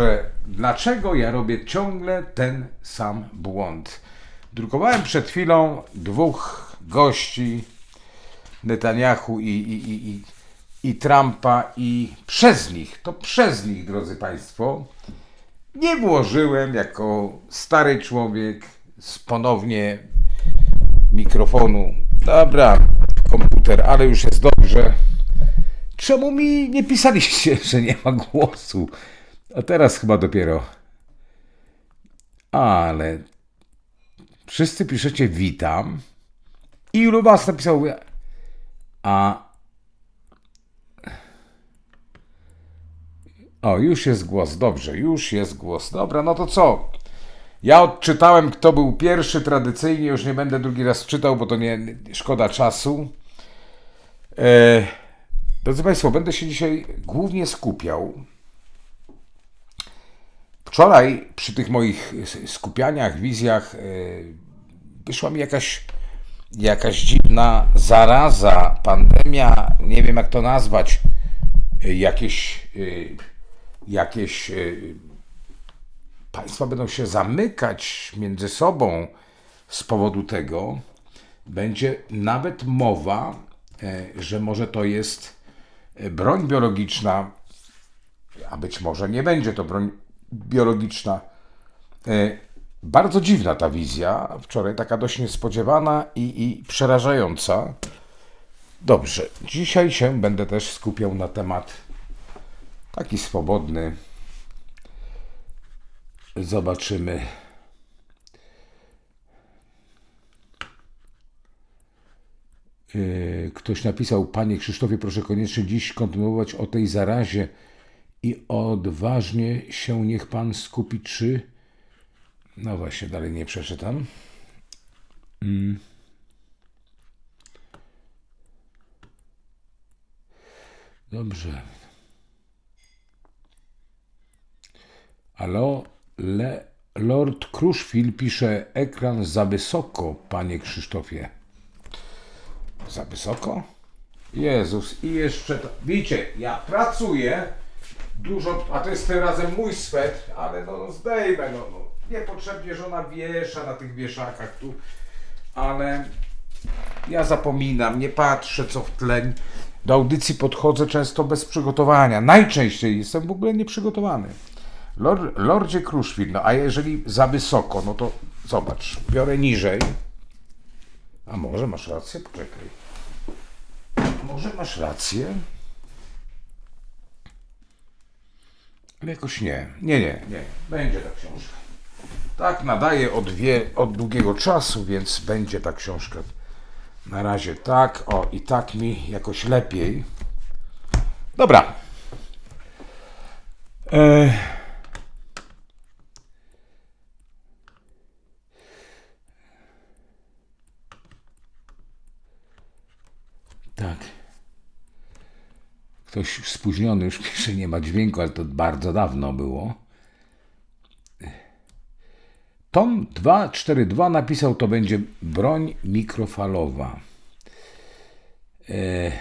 że dlaczego ja robię ciągle ten sam błąd. Drukowałem przed chwilą dwóch gości, Netanyahu i, i, i, i, i Trumpa i przez nich, to przez nich, drodzy Państwo, nie włożyłem jako stary człowiek z ponownie mikrofonu, dobra, komputer, ale już jest dobrze. Czemu mi nie pisaliście, że nie ma głosu? A teraz chyba dopiero. Ale wszyscy piszecie witam. I ilu was napisał? A. O, już jest głos. Dobrze, już jest głos. Dobra, no to co? Ja odczytałem, kto był pierwszy tradycyjnie. Już nie będę drugi raz czytał, bo to nie szkoda czasu. E, drodzy Państwo, będę się dzisiaj głównie skupiał Wczoraj przy tych moich skupianiach, wizjach yy, wyszła mi jakaś, jakaś dziwna zaraza, pandemia, nie wiem jak to nazwać, yy, jakieś, yy, jakieś państwa będą się zamykać między sobą z powodu tego. Będzie nawet mowa, że może to jest broń biologiczna, a być może nie będzie to broń biologiczna. E, Bardzo dziwna ta wizja, wczoraj taka dość niespodziewana i, i przerażająca. Dobrze, dzisiaj się będę też skupiał na temat taki swobodny. Zobaczymy. E, Ktoś napisał, panie Krzysztofie, proszę koniecznie dziś kontynuować o tej zarazie i odważnie się niech pan skupi, czy. No właśnie, dalej nie przeczytam. Mm. Dobrze. Alo, le, Lord Kruszwil pisze ekran za wysoko, panie Krzysztofie. Za wysoko? Jezus, i jeszcze to. Widzicie, ja pracuję dużo, a to jest tym razem mój swet, ale no zdejmę, no, no. Niepotrzebnie żona wiesza na tych wieszakach tu, ale ja zapominam, nie patrzę co w tle. Do audycji podchodzę często bez przygotowania. Najczęściej jestem w ogóle nieprzygotowany. Lord, Lordzie Kruszwil, no a jeżeli za wysoko, no to zobacz, biorę niżej. A może masz rację? Poczekaj. Może masz rację? Ale jakoś nie. Nie, nie, nie. Będzie ta książka. Tak nadaje od, wie, od długiego czasu, więc będzie ta książka. Na razie tak. O, i tak mi jakoś lepiej. Dobra. E... Tak. Ktoś spóźniony już pisze, nie ma dźwięku, ale to bardzo dawno było. Tom 242 napisał, to będzie broń mikrofalowa. E...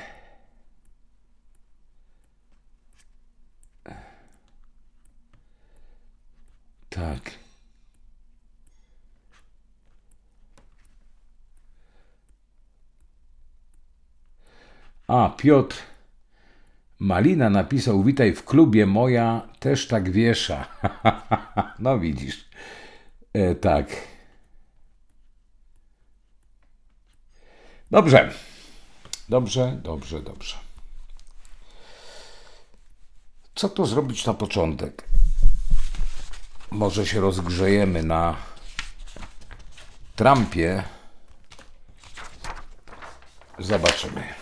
Tak. A, Piotr Malina napisał: Witaj w klubie, moja też tak wiesza. no widzisz. E, tak. Dobrze. Dobrze, dobrze, dobrze. Co tu zrobić na początek? Może się rozgrzejemy na Trumpie. Zobaczymy.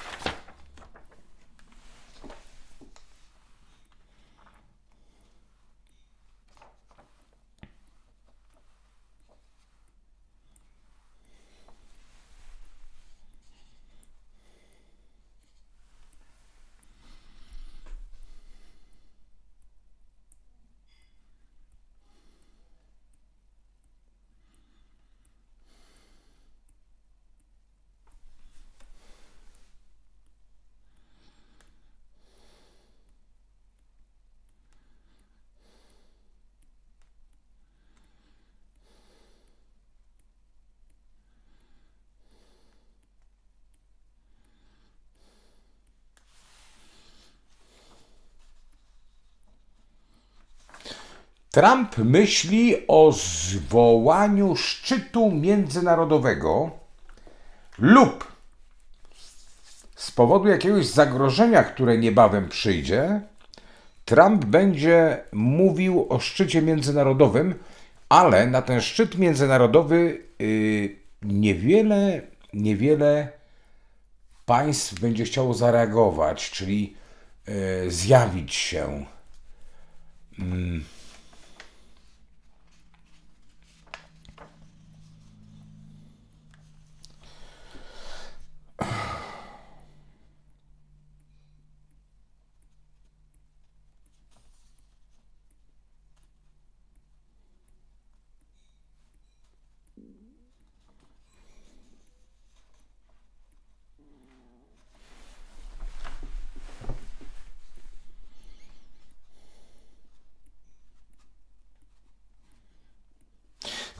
Trump myśli o zwołaniu szczytu międzynarodowego lub z powodu jakiegoś zagrożenia, które niebawem przyjdzie, Trump będzie mówił o szczycie międzynarodowym, ale na ten szczyt międzynarodowy yy, niewiele, niewiele państw będzie chciało zareagować, czyli yy, zjawić się.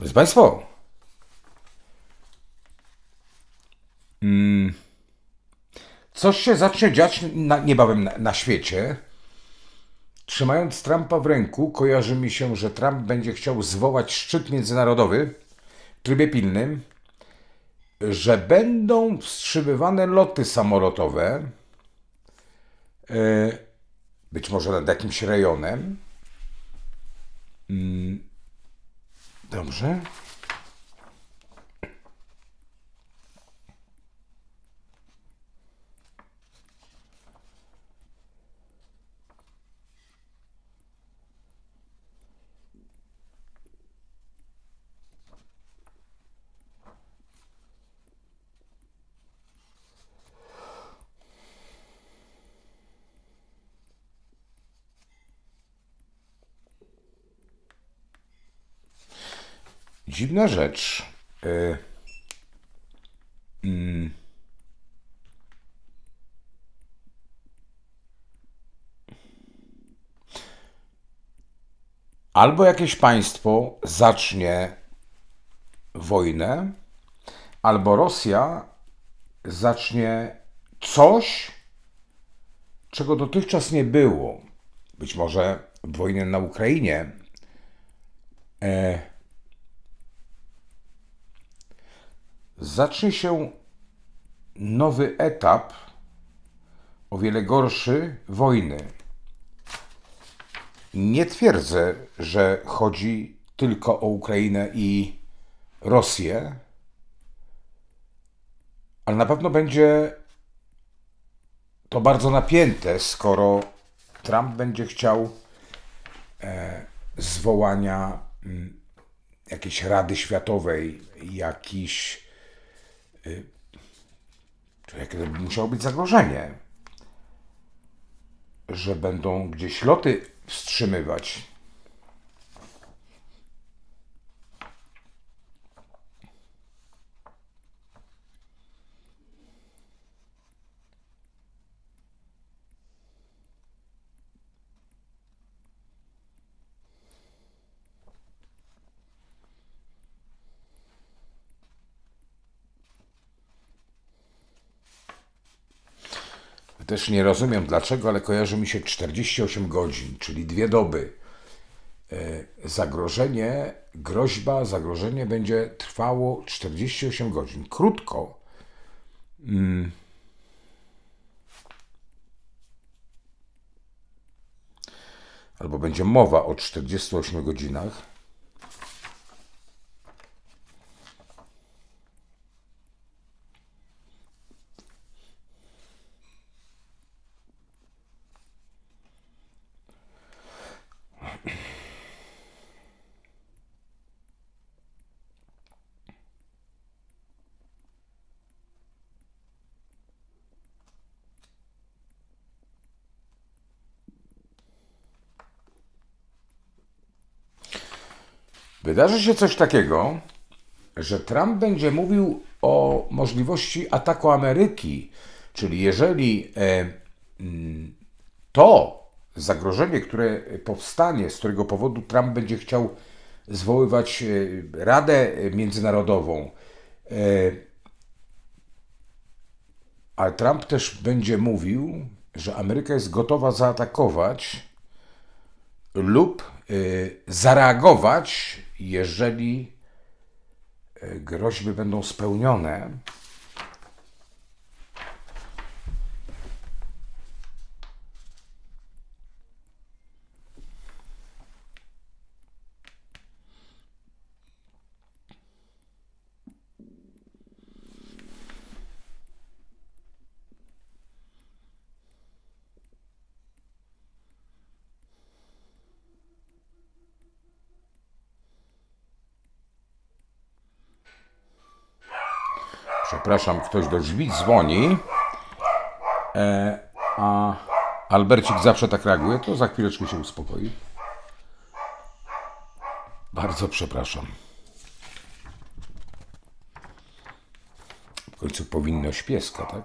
Drodzy Państwo, mm, coś się zacznie dziać na, niebawem na, na świecie. Trzymając Trumpa w ręku, kojarzy mi się, że Trump będzie chciał zwołać szczyt międzynarodowy w trybie pilnym, że będą wstrzymywane loty samolotowe, e, być może nad jakimś rejonem. Mm, Dziwna rzecz. E, mm. Albo jakieś państwo zacznie wojnę, albo Rosja zacznie coś, czego dotychczas nie było. Być może wojnę na Ukrainie. E, zacznie się nowy etap, o wiele gorszy, wojny. Nie twierdzę, że chodzi tylko o Ukrainę i Rosję, ale na pewno będzie to bardzo napięte, skoro Trump będzie chciał e, zwołania mm, jakiejś Rady Światowej, jakiś to jakie to by musiało być zagrożenie, że będą gdzieś loty wstrzymywać. Też nie rozumiem dlaczego, ale kojarzy mi się 48 godzin, czyli dwie doby. E, Zagrożenie, groźba, zagrożenie będzie trwało 48 godzin. Krótko. Mm. Albo będzie mowa o 48 godzinach. Wydarzy się coś takiego, że Trump będzie mówił o możliwości ataku Ameryki, czyli jeżeli e, mm, to zagrożenie, które powstanie, z którego powodu Trump będzie chciał zwoływać e, Radę Międzynarodową, e, ale Trump też będzie mówił, że Ameryka jest gotowa zaatakować lub y, zareagować, jeżeli y, groźby będą spełnione. Przepraszam, ktoś do drzwi dzwoni. E, a Albercik zawsze tak reaguje, to za chwileczkę się uspokoi. Bardzo przepraszam. W końcu powinność pieska, tak?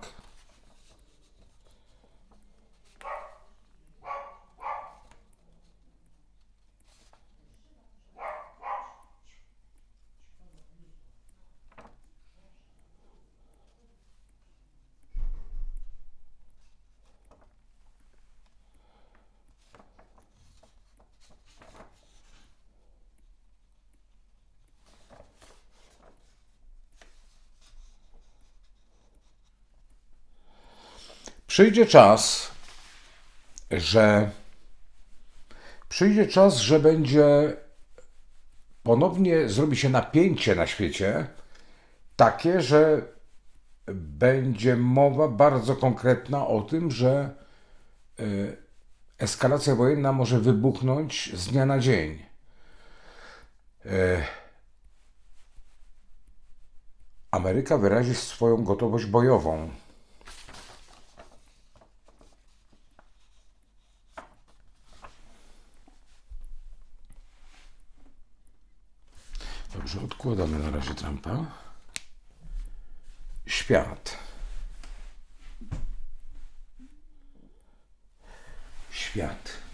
Przyjdzie czas, że przyjdzie czas, że będzie ponownie zrobi się napięcie na świecie takie, że będzie mowa bardzo konkretna o tym, że y, eskalacja wojenna może wybuchnąć z dnia na dzień. Y, Ameryka wyrazi swoją gotowość bojową. Dobrze, odkładamy na razie Trumpa. Świat. Świat.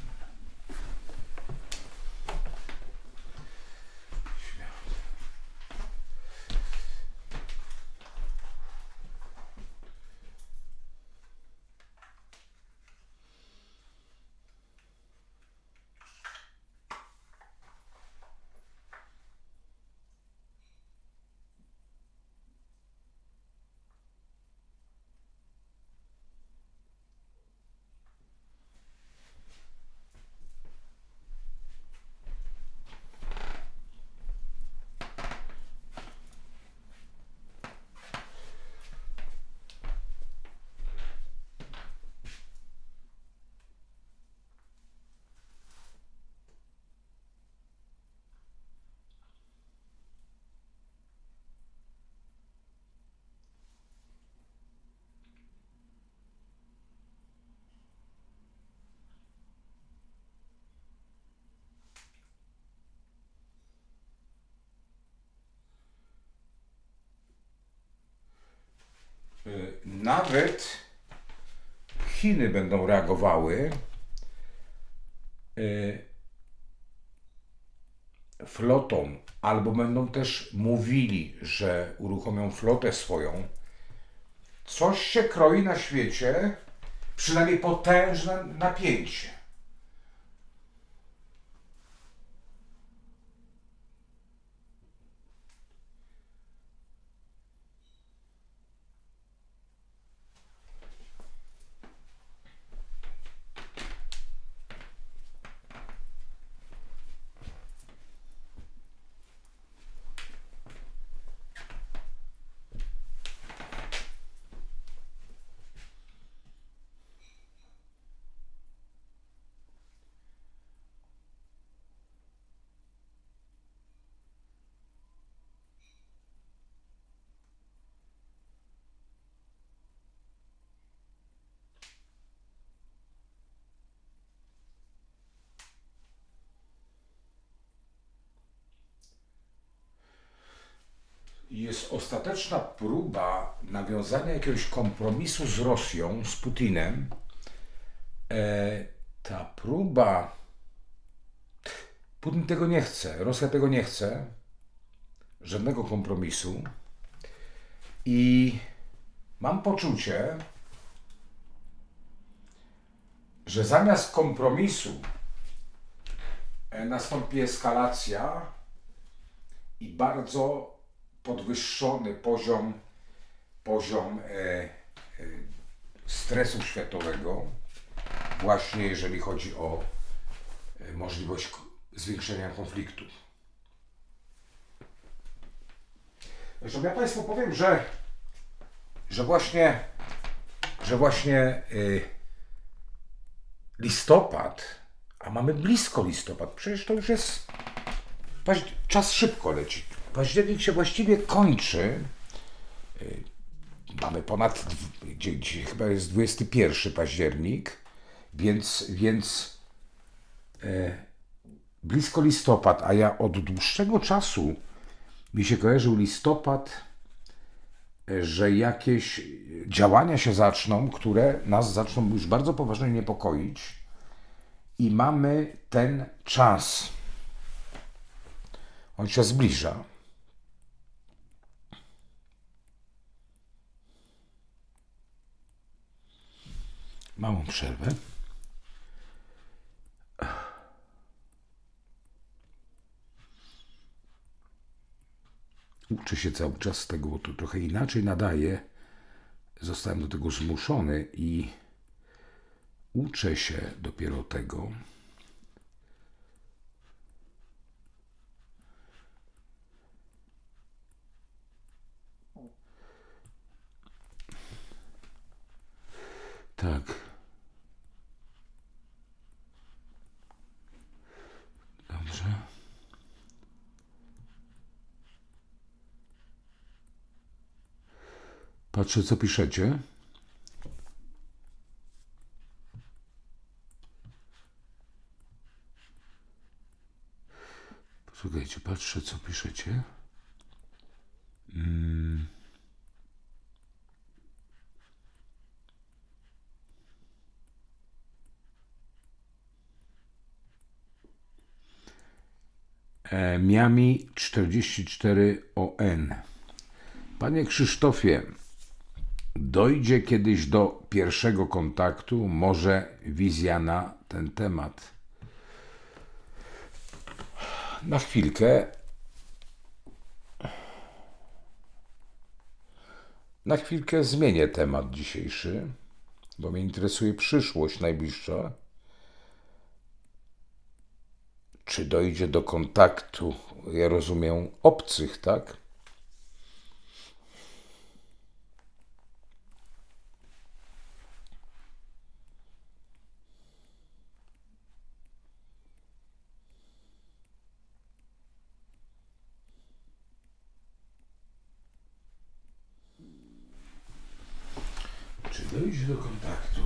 Y, Nawet Chiny będą reagowały y, flotą, albo będą też mówili, że uruchomią flotę swoją. Coś się kroi na świecie, przynajmniej potężne napięcie. Jest ostateczna próba nawiązania jakiegoś kompromisu z Rosją, z Putinem. E, ta próba. Putin tego nie chce, Rosja tego nie chce, żadnego kompromisu. I mam poczucie, że zamiast kompromisu e, nastąpi eskalacja i bardzo podwyższony poziom, poziom e, e, stresu światowego, właśnie jeżeli chodzi o e, możliwość zwiększenia konfliktów. Zresztą ja Państwu powiem, że, że właśnie, że właśnie y, listopad, a mamy blisko listopad, przecież to już jest, czas szybko leci. Październik się właściwie kończy. Y, Mamy ponad, gdzie chyba jest 21 październik, więc, więc e, blisko listopad, a ja od dłuższego czasu mi się kojarzył listopad, e, że jakieś działania się zaczną, które nas zaczną już bardzo poważnie niepokoić i mamy ten czas. On się zbliża. Małą przerwę. Uczę się cały czas tego, bo to trochę inaczej nadaje. Zostałem do tego zmuszony i uczę się dopiero tego. Tak. Dobrze. Patrzę, co piszecie. Posłuchajcie, patrzę, co piszecie. Mm. E, Miami 44 ON. Panie Krzysztofie, dojdzie kiedyś do pierwszego kontaktu, może wizja na ten temat. Na chwilkę. Na chwilkę zmienię temat dzisiejszy, bo mnie interesuje przyszłość najbliższa. Czy dojdzie do kontaktu, ja rozumiem, obcych, tak? Czy dojdzie do kontaktu?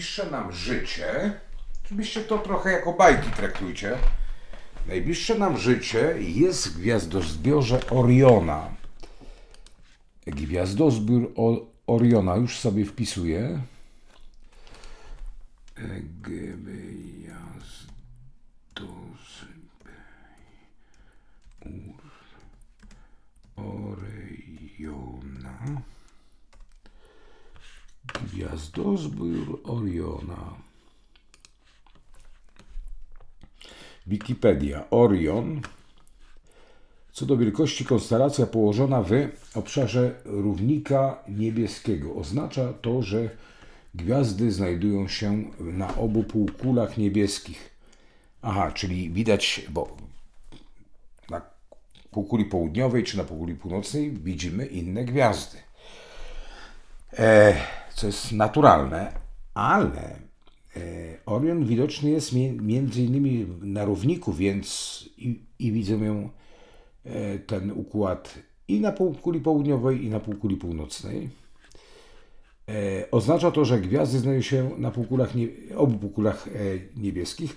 Najbliższe nam życie, oczywiście to trochę jako bajki traktujcie. Najbliższe nam życie jest w gwiazdozbiorze Oriona. Gwiazdozbiór Oriona, już sobie wpisuję Gwiazdozbiór Oriona. Gwiazdozbiór Oriona. Wikipedia. Orion. Co do wielkości konstelacja położona w obszarze równika niebieskiego. Oznacza to, że gwiazdy znajdują się na obu półkulach niebieskich. Aha, czyli widać, bo na półkuli południowej czy na półkuli północnej widzimy inne gwiazdy. E, co jest naturalne, ale e, Orion widoczny jest między innymi na równiku, więc i, i widzę ją e, ten układ i na półkuli południowej, i na półkuli północnej. E, Oznacza to, że gwiazdy znajdują się na półkulach obu półkulach niebieskich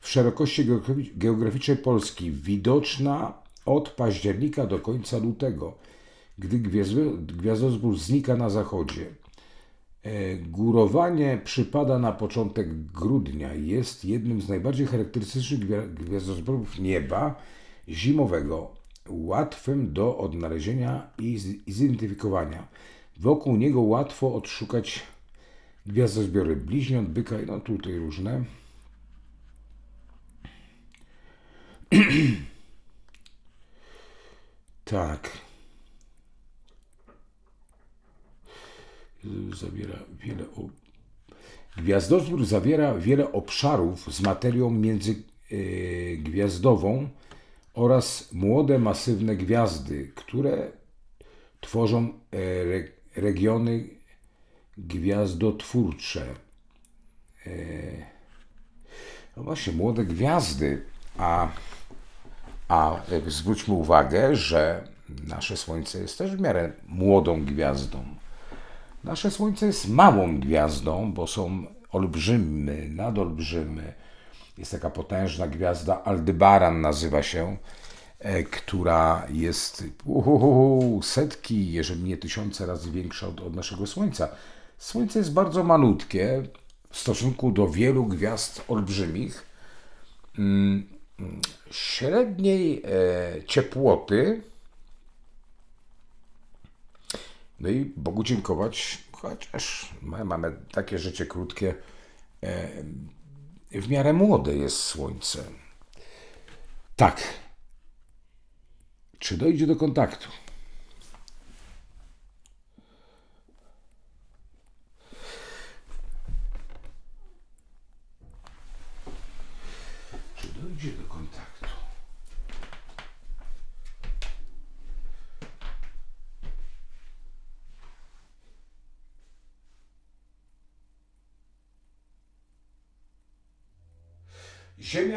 w szerokości geografi- geograficznej Polski, widoczna od października do końca lutego, gdy gwiazdo, gwiazdozbór znika na zachodzie. E, Górowanie przypada na początek grudnia. Jest jednym z najbardziej charakterystycznych gwia- gwiazdozborów nieba zimowego, łatwym do odnalezienia i i zidentyfikowania. Wokół niego łatwo odszukać gwiazdozbiory bliźniąt, byka, no tutaj różne. tak. Zawiera wiele o... Gwiazdozbór zawiera wiele obszarów z materią międzygwiazdową oraz młode, masywne gwiazdy, które tworzą e, re, regiony gwiazdotwórcze. E, no właśnie, młode gwiazdy, a, a e, zwróćmy uwagę, że nasze Słońce jest też w miarę młodą gwiazdą. Nasze Słońce jest małą gwiazdą, bo są olbrzymy, nadolbrzymy. Jest taka potężna gwiazda, Aldebaran nazywa się, e, która jest uhuhu, setki, jeżeli nie tysiące razy większa od, od naszego Słońca. Słońce jest bardzo malutkie w stosunku do wielu gwiazd olbrzymich. Mm, mm, Średniej e, ciepłoty. No i Bogu dziękować, chociaż ma- mamy takie życie krótkie, w miarę młode jest Słońce. Tak. Czy dojdzie do kontaktu? Czy dojdzie do kontaktu?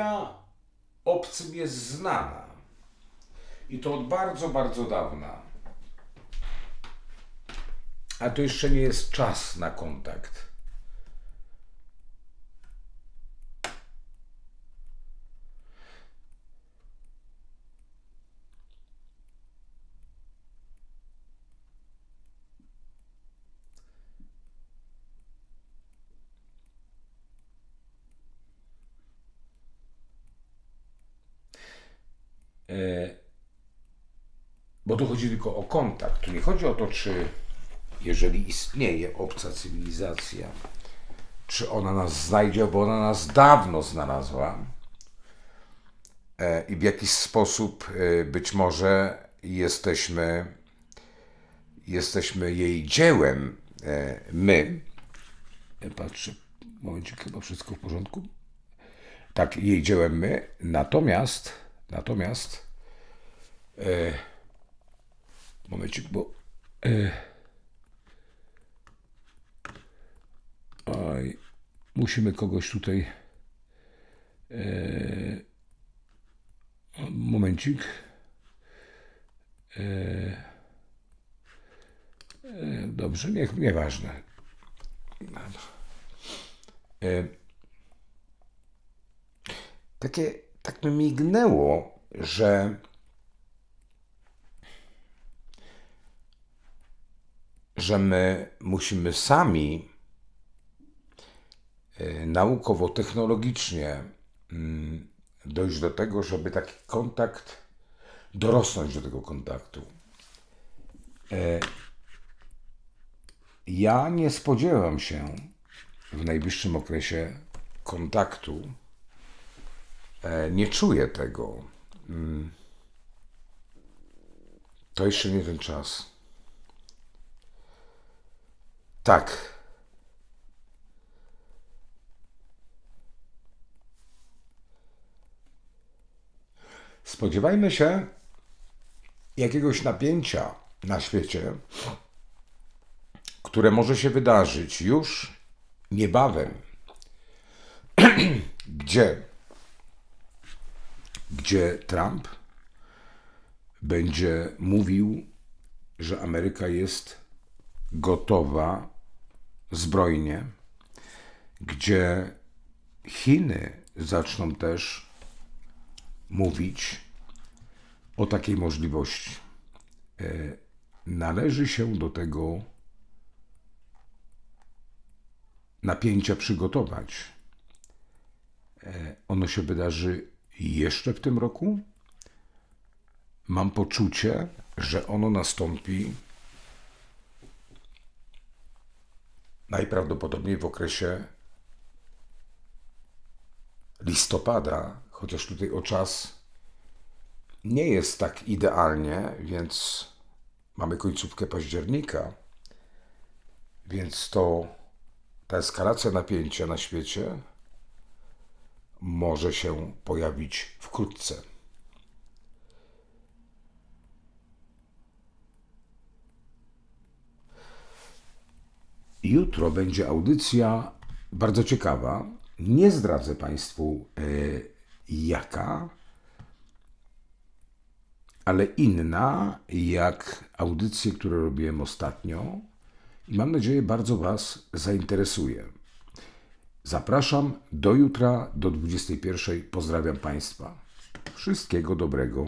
Ziemia obcym jest znana. I to od bardzo, bardzo dawna. A to jeszcze nie jest czas na kontakt. Bo tu chodzi tylko o kontakt. Tu nie chodzi o to, czy jeżeli istnieje obca cywilizacja, czy ona nas znajdzie, bo ona nas dawno znalazła e, i w jakiś sposób e, być może jesteśmy, jesteśmy jej dziełem, e, my. E, Patrzę, momencik, chyba wszystko w porządku. Tak, jej dziełem my, natomiast, natomiast, Momencik, bo. E, oj, musimy kogoś tutaj. E, momencik. E, e, dobrze, niech, nieważne. E, takie, tak mi mignęło, że. że my musimy sami e, naukowo-technologicznie mm, dojść do tego, żeby taki kontakt, dorosnąć do tego kontaktu. E, Ja nie spodziewam się w najbliższym okresie kontaktu. E, Nie czuję tego. Mm. To jeszcze nie ten czas. Tak. Spodziewajmy się, jakiegoś napięcia na świecie, które może się wydarzyć już niebawem, gdzie, gdzie Trump będzie mówił, że Ameryka jest gotowa zbrojnie, gdzie Chiny zaczną też mówić o takiej możliwości. E, Należy się do tego napięcia przygotować. E, Ono się wydarzy jeszcze w tym roku. Mam poczucie, że ono nastąpi najprawdopodobniej w okresie listopada, chociaż tutaj o czas nie jest tak idealnie, więc mamy końcówkę października, więc to ta eskalacja napięcia na świecie może się pojawić wkrótce. Jutro będzie audycja bardzo ciekawa. Nie zdradzę Państwu e, jaka, ale inna jak audycje, które robiłem ostatnio. I mam nadzieję, bardzo Was zainteresuje. Zapraszam do jutra, do 21. Pozdrawiam Państwa. Wszystkiego dobrego.